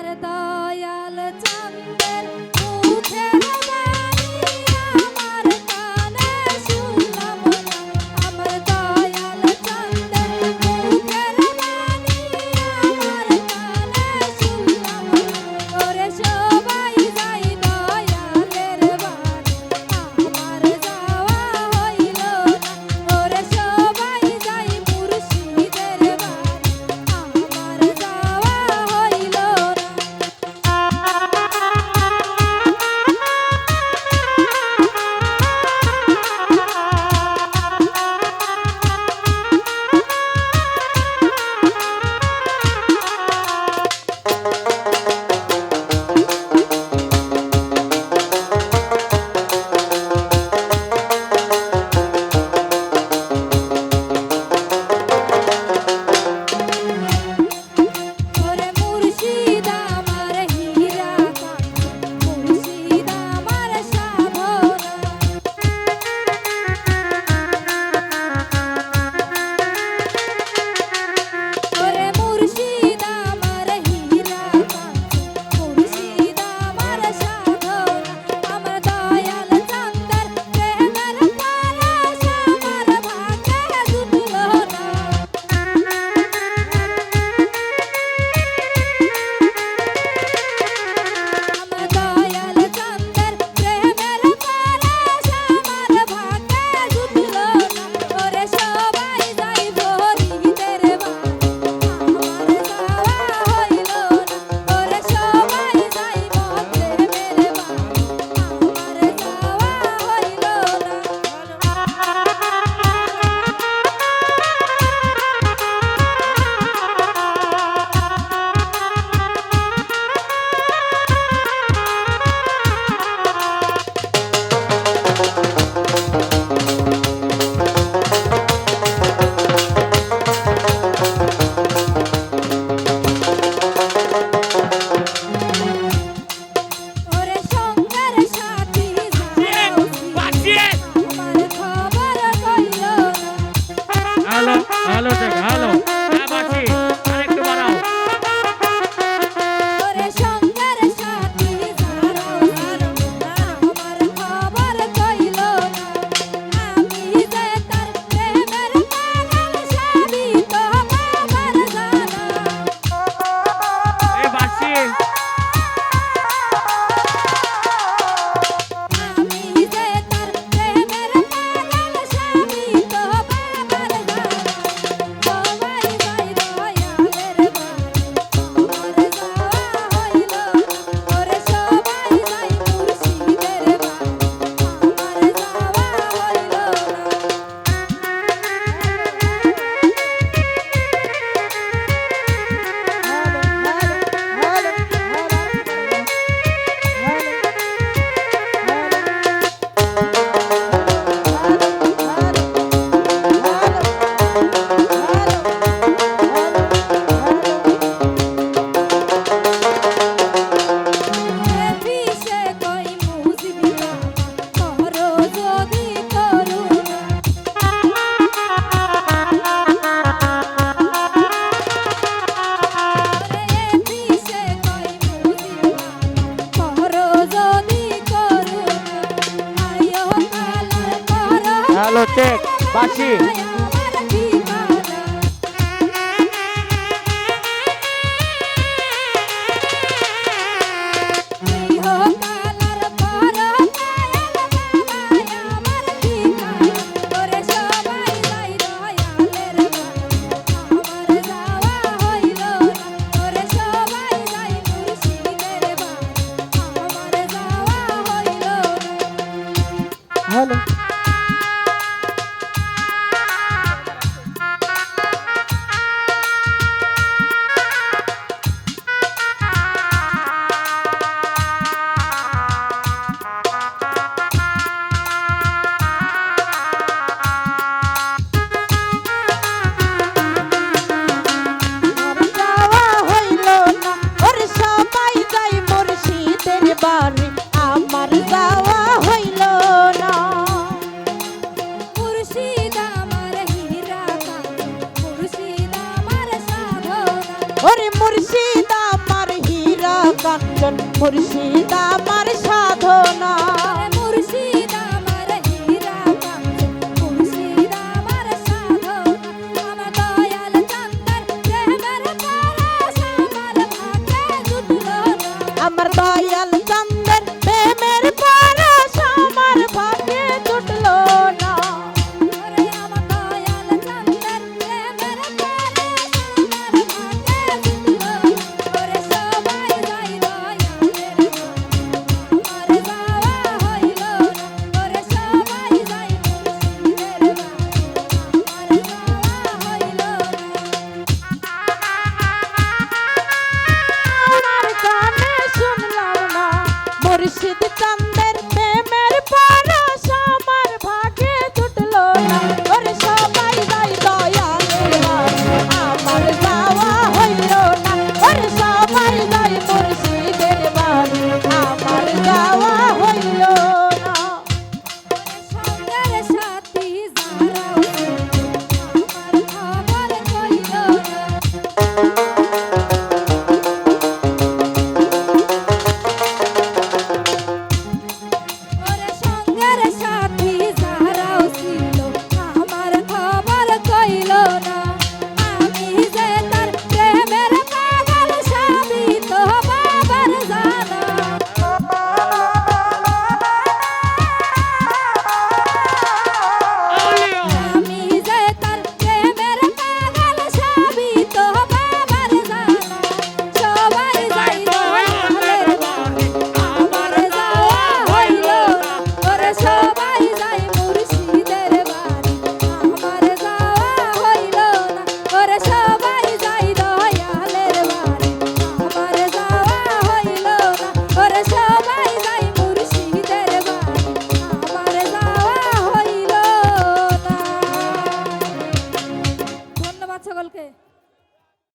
আমার দয়াল চন্দ্রের Hello check বাসি আমার ওরে মুর্শিদা আমার হীরা কাঞ্চন। মুর্শিদা আমার সাধনা।